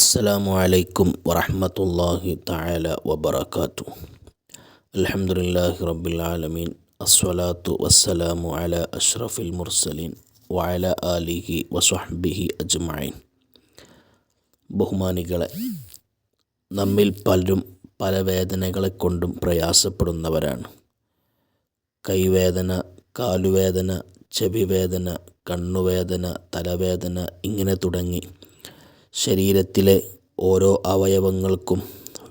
السلام عليكم ورحمة الله تعالى وبركاته الحمد لله رب العالمين الصلاة والسلام على أشرف المرسلين وعلى آله وصحبه أجمعين ബഹുമാനികളെ നമ്മിൽ പലരും പല വേദനകളെ കൊണ്ടും പ്രയാസപ്പെടുന്നവരാണ് കൈവേദന കാലുവേദന ചെവിവേദന കണ്ണുവേദന തലവേദന ഇങ്ങനെ തുടങ്ങി ശരീരത്തിലെ ഓരോ അവയവങ്ങൾക്കും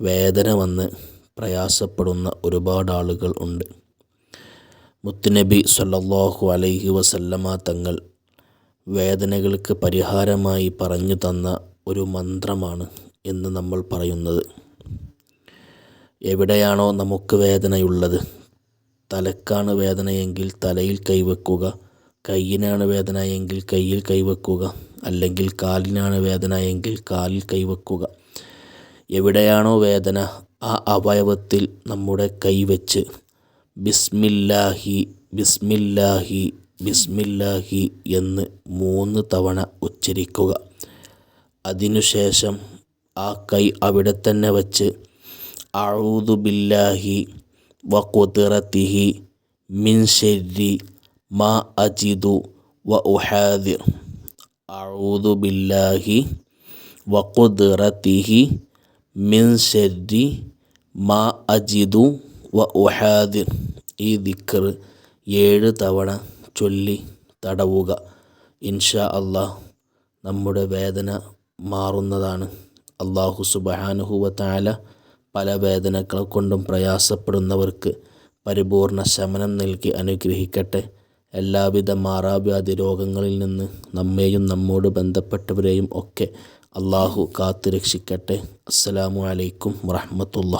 വേദന വന്ന് പ്രയാസപ്പെടുന്ന ഒരുപാട് ആളുകൾ ഉണ്ട്. മുത്തുനബി സല്ലല്ലാഹു അലൈഹി വസല്ലമ തങ്ങൾ വേദനകൾക്ക് പരിഹാരമായി പറഞ്ഞു തന്ന ഒരു മന്ത്രമാണ് എന്ന് നമ്മൾ പറയുന്നത്. എവിടെയാണോ നമുക്ക് വേദനയുള്ളത് തലക്കാണ് വേദനയെങ്കിൽ തലയിൽ കൈവെക്കുക കയ്യിനാണ് വേദന എങ്കിൽ കയ്യിൽ കൈവെക്കുക അല്ലെങ്കിൽ കാലിനാണ് വേദന എങ്കിൽ കാലിൽ കൈവെക്കുക. എവിടെയാണോ വേദന ആ അവയവത്തിൽ നമ്മുടെ കൈവച്ച് ബിസ്മില്ലാഹി ബിസ്മില്ലാഹി ബിസ്മില്ലാഹി എന്ന് മൂന്ന് തവണ ഉച്ചരിക്കുക. അതിനുശേഷം ആ കൈ അവിടെ തന്നെ വച്ച് അഊദു ബില്ലാഹി വ കുതിറത്തിഹി മിൻ മാ അജിദു വ ഉഹാദിർ അഊദു ബില്ലാഹി വ ഖുദ്റതിഹി മിൻ ഷെരി മാ അജിദു വ ഉഹാദിർ ഈ ദിക്കർ ഏഴ് തവണ ചൊല്ലി തടവുക. ഇൻഷാ അള്ളാഹ് നമ്മുടെ വേദന മാറുന്നതാണ്. അള്ളാഹു സുബഹാനുഹുവ താല പല വേദനകൾ കൊണ്ടും പ്രയാസപ്പെടുന്നവർക്ക് പരിപൂർണ ശമനം നൽകി അനുഗ്രഹിക്കട്ടെ. എല്ലാവിധ മാറാവ്യാധി രോഗങ്ങളിൽ നിന്ന് നമ്മെയും നമ്മോട് ബന്ധപ്പെട്ടവരെയും ഒക്കെ അള്ളാഹു കാത്തു രക്ഷിക്കട്ടെ അസ്സലാമു അലൈക്കും വറഹമത്തുള്ള